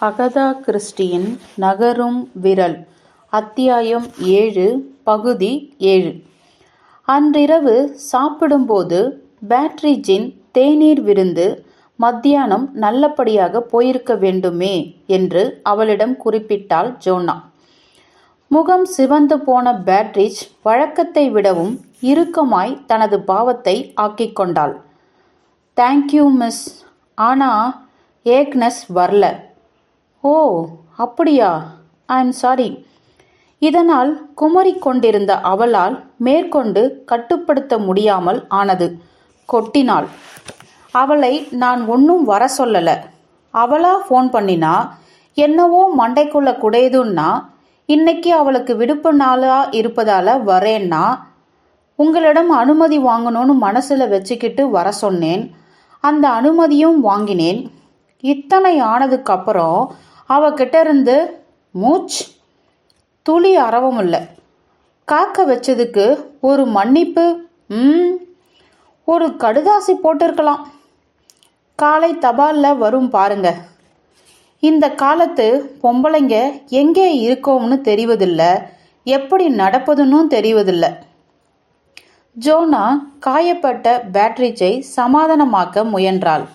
Agatha கிறிஸ்டியின் நகரும் விரல் அத்தியாயம் ஏழு பகுதி ஏழு. அன்றிரவு சாப்பிடும்போது பேட்ரிஜின் தேநீர் விருந்து மத்தியானம் நல்லபடியாக போயிருக்க வேண்டுமே என்று அவளிடம் குறிப்பிட்டாள் ஜோனா முகம் சிவந்து போன பேட்ரிஜ் வழக்கத்தை விடவும் இறுக்கமாய் தனது பாவத்தை ஆக்கிக் கொண்டாள். தேங்க்யூ மிஸ் ஆனா ஏக்னஸ் வரல. ஓ அப்படியா? ஐ எம் சாரி இதனால் குமரி கொண்டிருந்த அவளால் மேற்கொண்டு கட்டுப்படுத்த முடியாமல் ஆனது. கொட்டினாள். அவளை நான் ஒன்றும் வர சொல்லல. அவளா ஃபோன் பண்ணினா என்னவோ மண்டைக்குள்ள குடையுதுன்னா இன்னைக்கு அவளுக்கு விடுப்பு நாளா இருப்பதால வரேன்னா உங்களிடம் அனுமதி வாங்கணும்னு மனசில் வச்சுக்கிட்டு வர சொன்னேன். அந்த அனுமதியும் வாங்கினேன். இத்தனை ஆனதுக்கப்புறம் அவகிட்ட இருந்து மூச் துளி அறவும் இல்லை. காக்க வச்சதுக்கு ஒரு மன்னிப்பு ம் ஒரு கடுதாசி போட்டிருக்கலாம். காலை தபாலில் வரும் பாருங்க. இந்த காலத்து பொம்பளைங்க எங்கே இருக்கோம்னு தெரிவதில்ல எப்படி நடப்பதுன்னு தெரிவதில்ல. ஜோனா காயப்பட்ட பேட்ரிச்சை சமாதானமாக்க முயன்றாள்.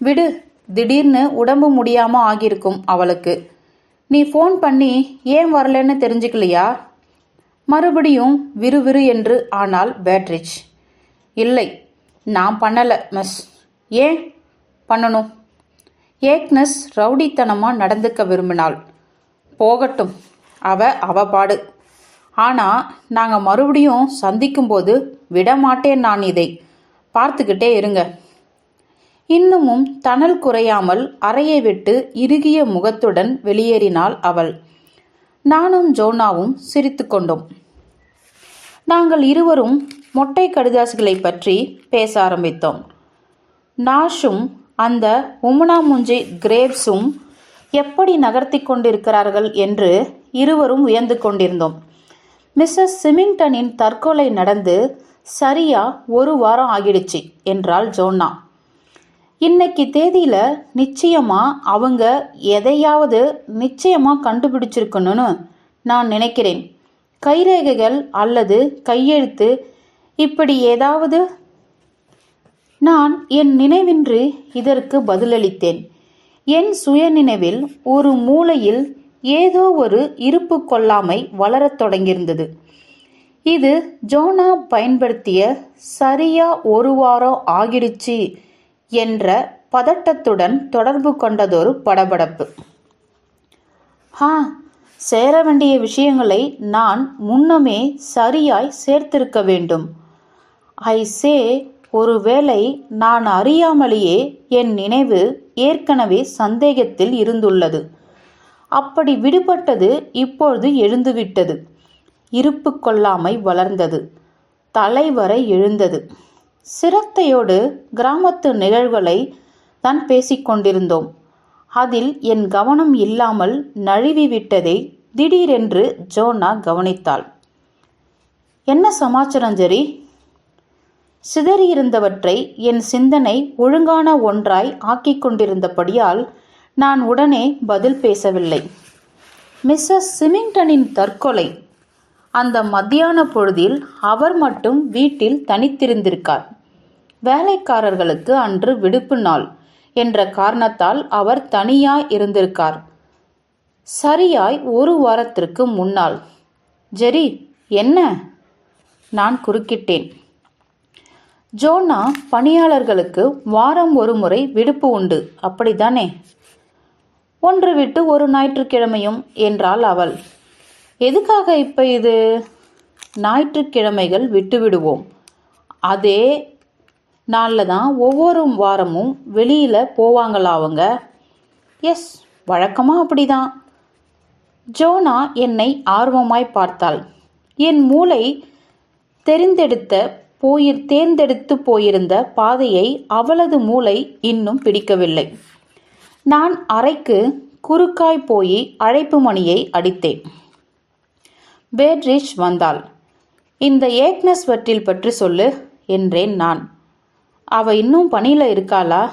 விடு திடீர்னு உடம்பு முடியாம ஆகியிருக்கும் அவளுக்கு. நீ ஃபோன் பண்ணி ஏன் வரலன்னு தெரிஞ்சுக்கலையா? மறுபடியும் விறுவிறு என்று ஆனாள் பேட்ரிச் இல்லை நான் பண்ணலை மிஸ். ஏன் பண்ணணும்? ஏக்னஸ் ரவுடித்தனமாக நடந்துக்க விரும்பினாள். போகட்டும் அவ அவ பாடு ஆனால் நாங்கள் மறுபடியும் சந்திக்கும்போது விடமாட்டேன் நான் இதை. பார்த்துக்கிட்டே இருங்க. இன்னமும் தணல் குறையாமல் அறையை விட்டு இறுகிய முகத்துடன் வெளியேறினாள் அவள். நானும் ஜோனாவும் சிரித்து கொண்டோம். நாங்கள் இருவரும் மொட்டை கடுதாசுகளை பற்றி பேச ஆரம்பித்தோம். நாஷும் அந்த உமுனாமுஞ்சி கிரேவ்ஸும் எப்படி நகர்த்தி கொண்டிருக்கிறார்கள் என்று இருவரும் உயர்ந்து கொண்டிருந்தோம். மிஸ்ஸஸ் சிமிங்டனின் தற்கொலை நடந்து சரியா ஒரு வாரம் ஆகிடுச்சு என்றாள் ஜோன்னா இன்னைக்கு தேதியில நிச்சயமா அவங்க எதையாவது நிச்சயமா கண்டுபிடிச்சிருக்கணும்னு நான் நினைக்கிறேன். கைரேகைகள் அல்லது கையெழுத்து இப்படி ஏதாவது? நான் என் நினைவின்றி இதற்கு பதிலளித்தேன். என் சுயநினைவில் ஒரு மூலையில் ஏதோ ஒரு இருப்பு கொள்ளாமை வளரத் தொடங்கியிருந்தது. இது ஜோனா பயன்படுத்திய சரியா ஒரு வாரம் ஆகிடுச்சு. என்ற பதட்டத்துடன் தொடர்பு கொண்டதொரு படபடப்பு. ஹா சேர வேண்டிய விஷயங்களை நான் முன்னமே சரியாய் சேர்த்திருக்க வேண்டும். ஐ சே ஒருவேளை நான் அறியாமலேயே என் நினைவு ஏற்கனவே சந்தேகத்தில் இருந்துள்ளது. அப்படி விடுபட்டது இப்பொழுது எழுந்துவிட்டது. இருப்பு கொள்ளாமை வளர்ந்தது. தலைவரை எழுந்தது சிரத்தையோடு கிராமத்து நிகழ்வுகளை தான் பேசிக்கொண்டிருந்தோம் அதில் என் கவனம் இல்லாமல் நழுவி விட்டதை திடீரென்று ஜோனா கவனித்தாள். என்ன சமாச்சாரம் ஜெரி? சிதறியிருந்தவற்றை என் சிந்தனை ஒழுங்கான ஒன்றாய் ஆக்கிக் கொண்டிருந்தபடியால் நான் உடனே பதில் பேசவில்லை. மிஸ்ஸஸ் சிமிங்டனின் தற்கொலை அந்த மத்தியான பொழுதில் அவர் மட்டும் வீட்டில் தனித்திருந்திருக்கார். வேலைக்காரர்களுக்கு அன்று விடுப்பு நாள் என்ற காரணத்தால் அவர் தனியாய் இருந்திருக்கார். சரியாய் ஒரு வாரத்திற்கு முன்னால் ஜெரி என்ன? நான் குறுக்கிட்டேன். ஜோனா பணியாளர்களுக்கு வாரம் ஒரு முறை விடுப்பு உண்டு. அப்படித்தானே? ஒன்று விட்டு ஒரு ஞாயிற்றுக்கிழமையும் என்றாள் அவள். எதுக்காக இப்போ இது? ஞாயிற்றுக்கிழமைகள் விட்டுவிடுவோம். அதே நாளில் தான் ஒவ்வொரு வாரமும் வெளியில் போவாங்களா அவங்க? எஸ் வழக்கமாக அப்படிதான். ஜோனா என்னை ஆர்வமாய் பார்த்தாள். என் மூளை தெரிந்தெடுத்த போயிர் தேர்ந்தெடுத்து போயிருந்த பாதையை அவளது மூளை இன்னும் பிடிக்கவில்லை. நான் அறைக்கு குறுக்காய் போய் அழைப்பு மணியை அடித்தேன். பேட்ரிச் வந்தாள். இந்த ஏக்னஸ் வற்றில் பற்றி சொல்லு என்றேன் நான். அவ இன்னும் பணியில் இருக்காளா?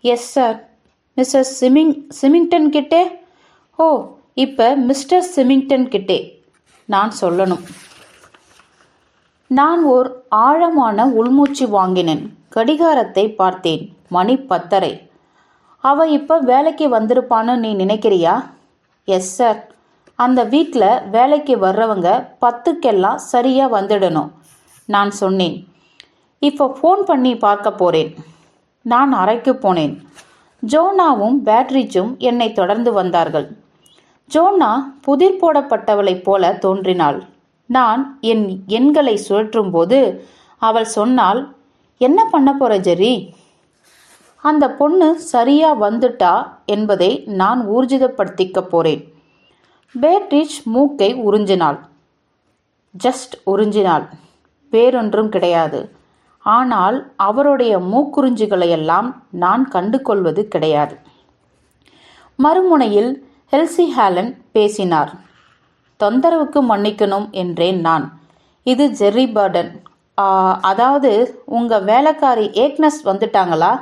எஸ் சார் மிஸ்ஸஸ் சிமிங் சிமிங்டன் கிட்டே? ஓ இப்போ மிஸ்டர் சிமிங்டன் கிட்டே நான் சொல்லணும். நான் ஓர் ஆழமான உள்மூச்சு வாங்கினேன். கடிகாரத்தை பார்த்தேன். மணி பத்தரை. அவ இப்போ வேலைக்கு வந்திருப்பான்னு நீ நினைக்கிறியா? எஸ் சார் அந்த வீட்டில் வேலைக்கு வர்றவங்க பத்துக்கெல்லாம் சரியாக வந்துடணும். நான் சொன்னேன். இப்போ ஃபோன் பண்ணி பார்க்க போகிறேன் நான் அறைக்கு போனேன். ஜோனாவும் பேட்ரிச்சும் என்னை தொடர்ந்து வந்தார்கள். ஜோனா புதிர் போடப்பட்டவளைப் போல தோன்றினாள். நான் என் எண்களை சுழற்றும்போது அவள் சொன்னாள் என்ன பண்ண போற ஜெரி? அந்த பொண்ணு சரியா வந்துட்டா என்பதை நான் ஊர்ஜிதப்படுத்திக்க போறேன். பேட்ரிச் மூக்கை உறிஞ்சினாள். ஜஸ்ட் உறிஞ்சினாள். வேறொன்றும் கிடையாது. ஆனால் அவருடைய மூக்குறிஞ்சுகளையெல்லாம் நான் கண்டு கொள்வது கிடையாது. மறுமுனையில் ஹெல்சி ஹாலன் பேசினார். தொந்தரவுக்கு மன்னிக்கணும் என்றேன் நான். இது ஜெர்ரி பர்டன். அதாவது உங்கள் வேலைக்காரி ஏக்னஸ் வந்துட்டாங்களா?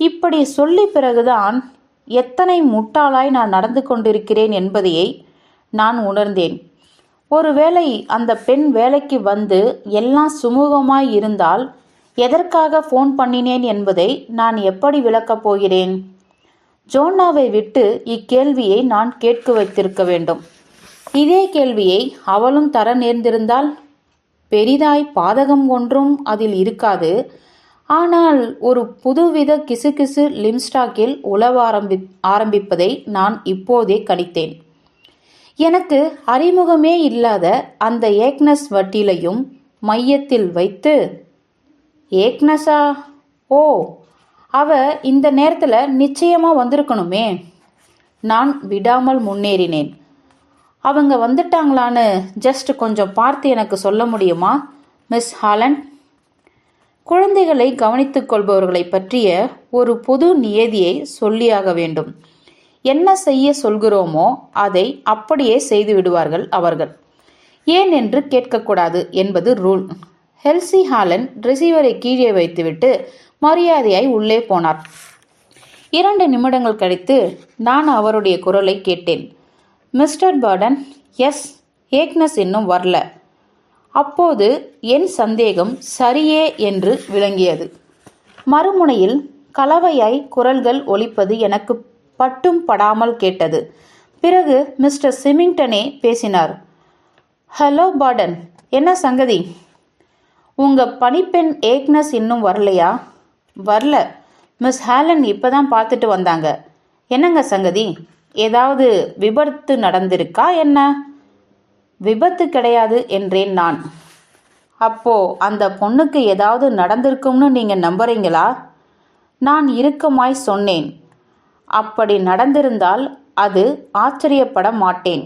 இப்படி சொல்லி பிறகுதான் எத்தனை முட்டாளாய் நான் நடந்து கொண்டிருக்கிறேன் என்பதையை நான் உணர்ந்தேன். ஒருவேளை அந்த பெண் வேலைக்கு வந்து எல்லாம் சுமூகமாய் இருந்தால் எதற்காக ஃபோன் பண்ணினேன் என்பதை நான் எப்படி விளக்கப் போகிறேன்? ஜோனாவை விட்டு இக்கேள்வியை நான் கேட்க வைத்திருக்க வேண்டும். இதே கேள்வியை அவளும் தர நேர்ந்திருந்தால் பெரிதாய் பாதகம் ஒன்றும் அதில் இருக்காது. ஆனால் ஒரு புதுவித கிசுகிசு லிம்ஸ்டாக்கில் உலவ ஆரம்பி ஆரம்பிப்பதை நான் இப்போதே கணித்தேன். எனக்கு அறிமுகமே இல்லாத அந்த ஏக்னஸ் வட்டிலையும் மையத்தில் வைத்து ஏக்னஸா? ஓ அவ இந்த நேரத்தில் நிச்சயமாக வந்திருக்கணுமே. நான் விடாமல் முன்னேறினேன். அவங்க வந்துட்டாங்களான்னு ஜஸ்ட் கொஞ்சம் பார்த்து எனக்கு சொல்ல முடியுமா மிஸ் ஹாலண்ட் குழந்தைகளை கவனித்துக் கொள்பவர்களை பற்றிய ஒரு பொது நியதியை சொல்லியாக வேண்டும். என்ன செய்ய சொல்கிறோமோ அதை அப்படியே செய்து விடுவார்கள் அவர்கள். ஏன் என்று கேட்கக்கூடாது என்பது ரூல். ஹெல்சி ஹாலன் ரிசீவரை கீழே வைத்துவிட்டு மரியாதையாய் உள்ளே போனார். இரண்டு நிமிடங்கள் கழித்து நான் அவருடைய குரலை கேட்டேன். மிஸ்டர் பர்டன் எஸ் ஏக்னஸ் இன்னும் வரல. அப்போது என் சந்தேகம் சரியே என்று விளங்கியது. மறுமுனையில் கலவையாய் குரல்கள் ஒலிப்பது எனக்கு பட்டும் படாமல் கேட்டது. பிறகு மிஸ்டர் சிமிங்டனே பேசினார். ஹலோ பாடன். என்ன சங்கதி? உங்க பணிப்பெண் ஏக்னஸ் இன்னும் வரலையா? வரல. மிஸ் ஹேலன் இப்பதான் பார்த்துட்டு வந்தாங்க. என்னங்க சங்கதி? ஏதாவது விபத்து நடந்திருக்கா என்ன? விபத்து கிடையாது என்றேன் நான். அப்போ அந்த பொண்ணுக்கு ஏதாவது நடந்திருக்கும்னு நீங்க நம்புறீங்களா? நான் இறுக்கமாய் சொன்னேன். அப்படி நடந்திருந்தால் அது ஆச்சரியப்பட மாட்டேன்.